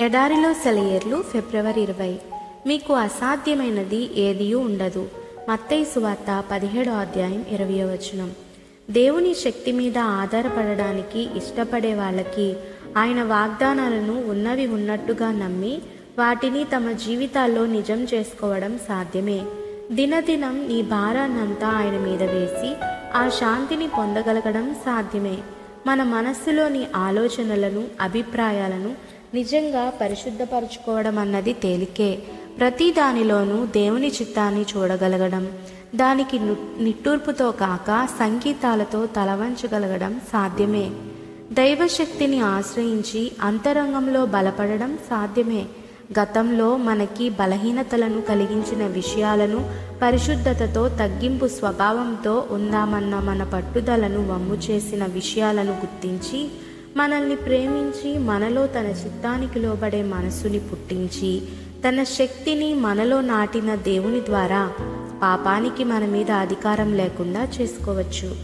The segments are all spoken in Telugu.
ఎడారిలో సెలయేర్లు ఫిబ్రవరి ఇరవై. మీకు అసాధ్యమైనది ఏదియూ ఉండదు. మత్తయి సువార్త పదిహేడో అధ్యాయం ఇరవై వచనం. దేవుని శక్తి మీద ఆధారపడడానికి ఇష్టపడే వాళ్ళకి ఆయన వాగ్దానాలను ఉన్నవి ఉన్నట్టుగా నమ్మి వాటిని తమ జీవితాల్లో నిజం చేసుకోవడం సాధ్యమే. దినదినం నీ భారాన్నంతా ఆయన మీద వేసి ఆ శాంతిని పొందగలగడం సాధ్యమే. మన మనస్సులోని ఆలోచనలను అభిప్రాయాలను నిజంగా పరిశుద్ధపరచుకోవడం అన్నది తేలికే. ప్రతి దానిలోనూ దేవుని చిత్తాన్ని చూడగలగడం దానికి నిట్టూర్పుతో కాక సంగీతాలతో తలవంచగలగడం సాధ్యమే. దైవశక్తిని ఆశ్రయించి అంతరంగంలో బలపడడం సాధ్యమే. గతంలో మనకి బలహీనతలను కలిగించిన విషయాలను పరిశుద్ధతతో తగ్గింపు స్వభావంతో ఉందామన్న మన పట్టుదలను వమ్ము చేసిన విషయాలను గుర్తించి మనల్ని ప్రేమించి మనలో తన చిత్తానికి లోబడే మనస్సుని పుట్టించి తన శక్తిని మనలో నాటిన దేవుని ద్వారా పాపానికి మన మీద అధికారం లేకుండా చేసుకోవచ్చు.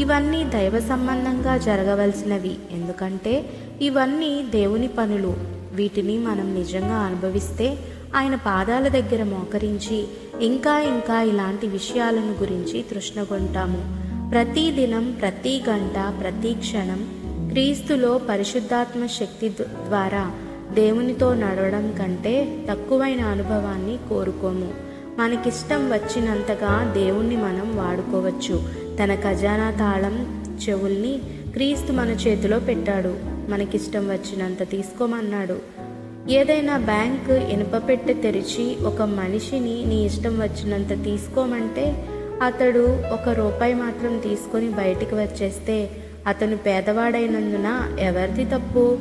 ఇవన్నీ దైవ సంబంధంగా జరగవలసినవి. ఎందుకంటే ఇవన్నీ దేవుని పనులు. వీటిని మనం నిజంగా అనుభవిస్తే ఆయన పాదాల దగ్గర మోకరించి ఇంకా ఇంకా ఇలాంటి విషయాలను గురించి తృష్ణగొంటాము. ప్రతి దినం ప్రతి గంట ప్రతి క్షణం క్రీస్తులో పరిశుద్ధాత్మ శక్తి ద్వారా దేవునితో నడవడం కంటే తక్కువైన అనుభవాన్ని కోరుకోము. మనకిష్టం వచ్చినంతగా దేవుణ్ణి మనం వాడుకోవచ్చు. తన ఖజానా తాళం చెవుల్ని క్రీస్తు మన చేతిలో పెట్టాడు. మనకిష్టం వచ్చినంత తీసుకోమన్నాడు. ఏదైనా బ్యాంక్ ఇనుప పెట్టె తెరిచి ఒక మనిషిని నీ ఇష్టం వచ్చినంత తీసుకోమంటే అతడు ఒక రూపాయి మాత్రం తీసుకొని బయటికి వచ్చేస్తే అతను పేదవాడైనందున ఎవరిది తప్పు?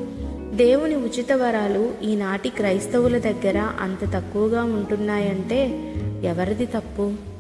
దేవుని ఉచిత వరాలు ఈనాటి క్రైస్తవుల దగ్గర అంత తక్కువగా ఉంటున్నాయంటే ఎవరిది తప్పు?